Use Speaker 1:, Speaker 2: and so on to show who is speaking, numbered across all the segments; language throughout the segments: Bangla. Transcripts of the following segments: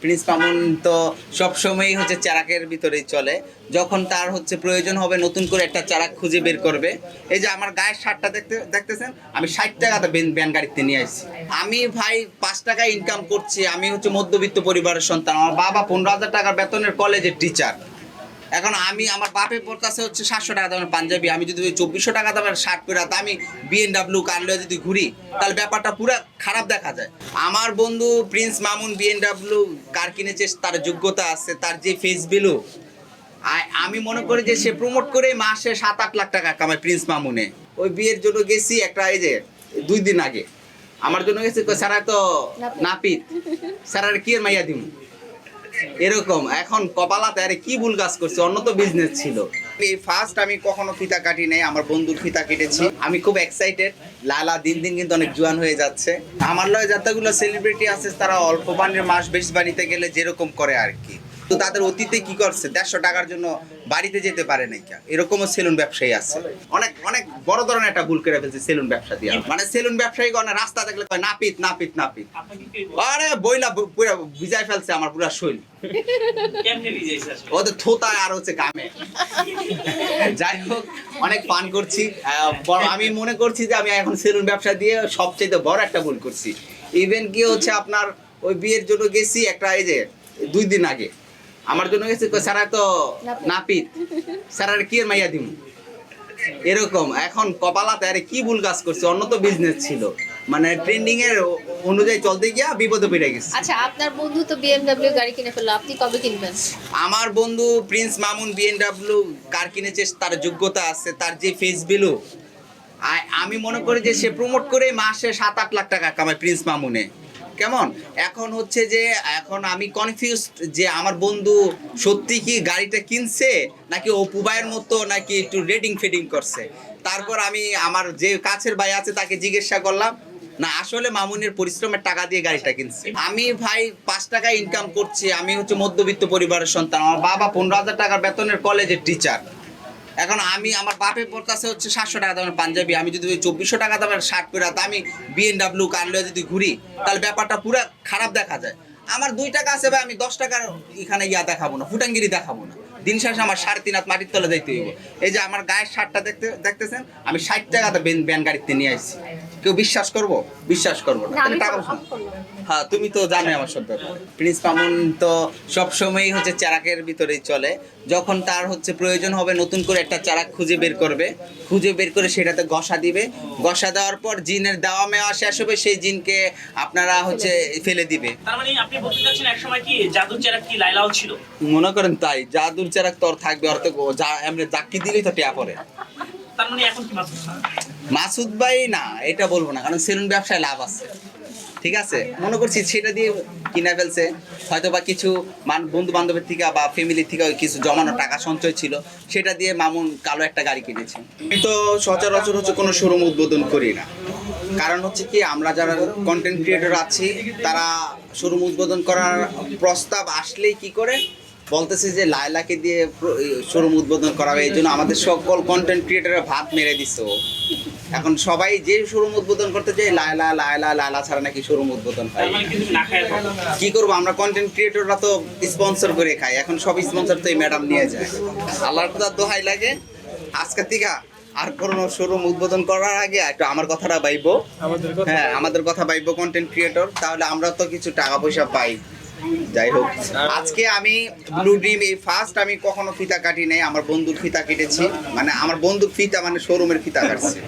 Speaker 1: প্রিন্স মামুন তো সবসময়ই হচ্ছে চারাকের ভিতরেই চলে। যখন তার হচ্ছে প্রয়োজন হবে, নতুন করে একটা চারাক খুঁজে বের করবে। এই যে আমার গায়ের শার্টটা দেখতে, দেখতেছেন? আমি ষাট টাকাতে ব্যান- ব্যান গাড়িতে নিয়ে আসছি। আমি ভাই পাঁচ টাকা ইনকাম করছি। আমি হচ্ছে মধ্যবিত্ত পরিবারের সন্তান। আমার বাবা পনেরো হাজার টাকার বেতনের কলেজের টিচার এখন আমি আমার বাপের পড়তেছে হচ্ছে সাতশো টাকা দামের পাঞ্জাবি। আমি যদি ওই চব্বিশশো টাকা দামের শার্ট পরে তা আমি বিএনডাব্লিউ কার লয়ে যদি ঘুরি তাহলে ব্যাপারটা পুরো খারাপ দেখা যায়। আমার বন্ধু প্রিন্স মামুন বিএনডাব্লিউ কার কিনেছে তার যোগ্যতা আছে তার যে ফেস ভ্যালু আমি মনে করি যে সে প্রমোট করে মাসে সাত আট লাখ টাকা কামায় প্রিন্স মামুনে। ওই বিয়ের জন্য গেছি একটা এই যে দুই দিন আগে। আমার জন্য গেছি স্যার তো নাপিত। স্যারার কি মাইয়া দিমু? এরকম, এখন কপালাতে আরে কি ভুল কাজ করছে? অন্য তো বিজনেস ছিল। এই ফার্স্ট আমি কখনো ফিতা কাটি নাই, আমার বন্ধুর ফিতা কেটেছি। আমি খুব এক্সাইটেড লালা, দিন দিন কিন্তু অনেক জোয়ান হয়ে যাচ্ছে। আমার লয় যতগুলো সেলিব্রিটি আছে, তারা অল্প পানির মাস বেশ বানিতে গেলে যেরকম করে আর কি। তো তাদের অতীতে কি করছে? দেড়শো টাকার জন্য বাড়িতে যেতে পারে নাই কা এরকমও সেলুন ব্যবসায়ী আছে। অনেক অনেক বড় ধরনের একটা ভুল করে ফেলছে সেলুন ব্যবসা দিয়ে মানে সেলুন ব্যবসায়ী গণ রাস্তা দেখলে কয় নাপিত নাপিত নাপিত। আরে বইলা পুরা ভিজাই ফেলছে আমার পুরা শৈল? ওদের থোতা আর হচ্ছে গামে যাই হোক অনেক পান করছি। আমি মনে করছি যে আমি এখন সেলুন ব্যবসা দিয়ে সবচেয়ে বড় একটা ভুল করছি। ইভেন কি হচ্ছে আপনার ওই বিয়ের জন্য গেছি একটা এই যে দুই দিন আগে। আমার জন্য গেছি স্যার তো নাপিত। স্যার কি মাইয়া দিমু? এরকম এখন কপালাতে আরে কি ভুল কাজ করছে? অন্য তো বিজনেস ছিল। মানে ট্রেন্ডিং এর অনুযায়ী চলতে গিয়া বিপদে পড়ে গেছে।
Speaker 2: আচ্ছা আপনার বন্ধু তো বিএমডব্লিউ গাড়ি কিনে ফেলল আপনি কবে কিনবেন?
Speaker 1: আমার বন্ধু প্রিন্স মামুন বিএনডাব্লিউ কার কিনেছে তার যোগ্যতা আছে তার যে ফেস ভ্যালু আমি মনে করি যে সে প্রমোট করে মাসে সাত আট লাখ টাকা কামায় প্রিন্স মামুনে কেমন? এখন হচ্ছে যে, এখন আমি কনফিউজ যে আমার বন্ধু সত্যি কি গাড়িটা কিনছে, নাকি অপু ভাইয়ের মতো নাকি একটু রেডিং ফেডিং করছে? তারপর আমি আমার যে কাছের ভাই আছে তাকে জিজ্ঞাসা করলাম, না, আসলে মামুনের পরিশ্রমের টাকা দিয়ে গাড়িটা কিনছে। আমি ভাই পাঁচ টাকা ইনকাম করছি, আমি হচ্ছে মধ্যবিত্ত পরিবারের সন্তান, আমার বাবা পনেরো হাজার টাকার বেতনের কলেজের টিচার এখন আমি আমার বাপের কাছে হচ্ছে সাতশো টাকা দামের পাঞ্জাবি। আমি যদি চব্বিশশো টাকা দামের শার্ট পরে আমি বিএনডাব্লিউ কার যদি ঘুরি, তাহলে ব্যাপারটা পুরো খারাপ দেখা যায়। আমার দুই টাকা আছে ভাই, আমি দশ টাকার এখানে ইয়া দেখাবো না, ফুটাঙ্গিরি দেখাবো না। দিন শেষে আমার সাড়ে তিন হাত মাটির তলে যাইতে হইব। এই যে আমার গায়ের শার্টটা দেখতে দেখতেছেন, আমি ষাট টাকাতে ব্যান গাড়িতে নিয়ে আসছি। কেউ বিশ্বাস করব? বিশ্বাস করব না। টাকা
Speaker 2: সব
Speaker 1: হ্যাঁ তুমি তো জানোই আমার সত্য প্রিন্স মামুন তো সবসময়ই হচ্ছে চারাকের ভিতরেই চলে। যখন তার হচ্ছে প্রয়োজন হবে নতুন করে একটা চারাক খুঁজে বের করবে। খুঁজে বের করে সেটাতে গসা দিবে। গসা দেওয়ার পর জিনের দেওয়া মেওয়া শেষ হবে সেই জিনকে আপনারা হচ্ছে ফেলে দিবে।
Speaker 3: তার মানে আপনি বলতে চাচ্ছেন একসময় কি জাদুর চেরা কি লাইলাও ছিল?
Speaker 1: মনে করেন তাই জাদুর চারাক তোর থাকবে অর্থ যা এমনি জাক্কি দিলেই তো টেয়া পড়ে।
Speaker 3: তার মানে এখন কি স্যার?
Speaker 1: মাসুদ ভাই না, এটা বলব না, কারণ সেলুন ব্যবসায় লাভ আছে। ঠিক আছে? মনে করছি সেটা দিয়ে কিনে ফেলছে। হয়তো বা কিছু মান বন্ধু বান্ধবের থেকে বা ফ্যামিলির থেকে কিছু জমানো টাকা সঞ্চয় ছিল, সেটা দিয়ে মামুন কালো একটা গাড়ি কিনেছে। আমি তো সচরাচর হচ্ছে কোনো শোরুম উদ্বোধন করি না। কারণ হচ্ছে কি, আমরা যারা কন্টেন্ট ক্রিয়েটর আছি, তারা শোরুম উদ্বোধন করার প্রস্তাব আসলেই কি করে? বলতেছে যে লায়লাকে দিয়ে শোরুম উদ্বোধন করা হবে এই জন্য আমাদের সকল কন্টেন্ট ক্রিয়েটারের ভাত মেরে ও। এখন সবাই যে শোরুম উদ্বোধন করতে চায় লায়লা লায়লা লায়লা ছাড়া নাকি শোরুম উদ্বোধন হয়
Speaker 3: মানে।
Speaker 1: কি করব আমরা কন্টেন্ট ক্রিয়েটররা তো স্পন্সর করে খাই এখন সব স্পন্সর তো এই ম্যাডাম নিয়ে যায়। আল্লাহর কথা দোহাই লাগে। আজকে থেকে আর কোনো শোরুম উদ্বোধন করার আগে একটু আমার কথাটা বাইবো। হ্যাঁ আমাদের কথা বাইবো কন্টেন্ট ক্রিয়েটর তাহলে আমরা তো কিছু টাকা পয়সা পাই। যাই হোক, আজকে আমি ব্লু ড্রিম এই ফার্স্ট আমি কখনো ফিতা কাটি নাই, আমার বন্ধুর ফিতা কেটেছি। মানে আমার বন্ধুর ফিতা মানে শোরুমের ফিতা কাটছে।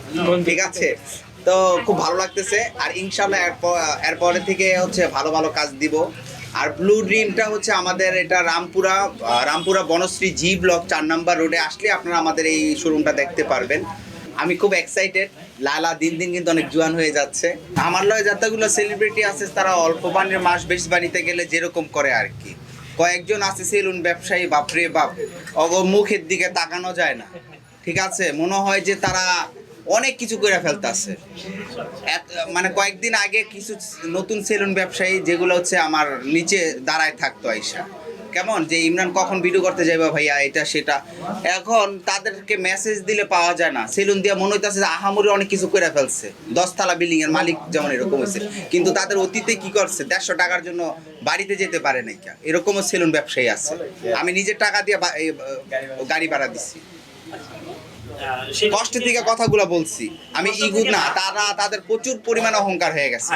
Speaker 1: ঠিক আছে? তো খুব ভালো লাগতেছে। আর ইনশাল্লাহ এরপর থেকে হচ্ছে ভালো ভালো কাজ দিব। আর ব্লু ড্রিমটা হচ্ছে আমাদের এটা রামপুরা রামপুরা বনশ্রী জি ব্লক চার নাম্বার রোডে আসলে আপনারা আমাদের এই শোরুমটা দেখতে পারবেন। আমি খুব এক্সাইটেড লালা দিন দিন কিন্তু অনেক জোয়ান হয়ে যাচ্ছে। আমার লয় যতগুলো সেলিব্রিটি আছে, তারা অল্প পানির মাস বেশ বাড়িতে গেলে যেরকম করে আর কি। কয়েকজন আছে সেলুন ব্যবসায়ী, বাপরে বাপ। অগ, মুখের দিকে তাকানো যায় না। ঠিক আছে? মনে হয় যে তারা অনেক কিছু করে ফেলতেছে। মানে কয়েকদিন আগে কিছু নতুন সেলুন ব্যবসায়ী, যেগুলো হচ্ছে আমার নিচে দাঁড়ায় থাকতো আইসা। কেমন যে ইমরান কখন ভিডিও করতে যাইবা ভাইয়া এটা সেটা। এখন তাদেরকে মেসেজ দিলে পাওয়া যায় না। সেলুন দিয়ে মনে হইতেছে যে আহামরি অনেক কিছু করে ফেলছে। দশতলা বিল্ডিং এর মালিক যেমন এরকম হয়েছে কিন্তু তাদের অতীতে কি করছে? দেড়শো টাকার জন্য বাড়িতে যেতে পারে নাই কা। এরকমও সেলুন ব্যবসায়ী আছে। আমি নিজের টাকা দিয়ে গাড়ি ভাড়া দিছি। কষ্টের দিকে কথাগুলো বলছি। আমি ইগুদ না তারা তাদের প্রচুর পরিমাণে অহংকার হয়ে গেছে।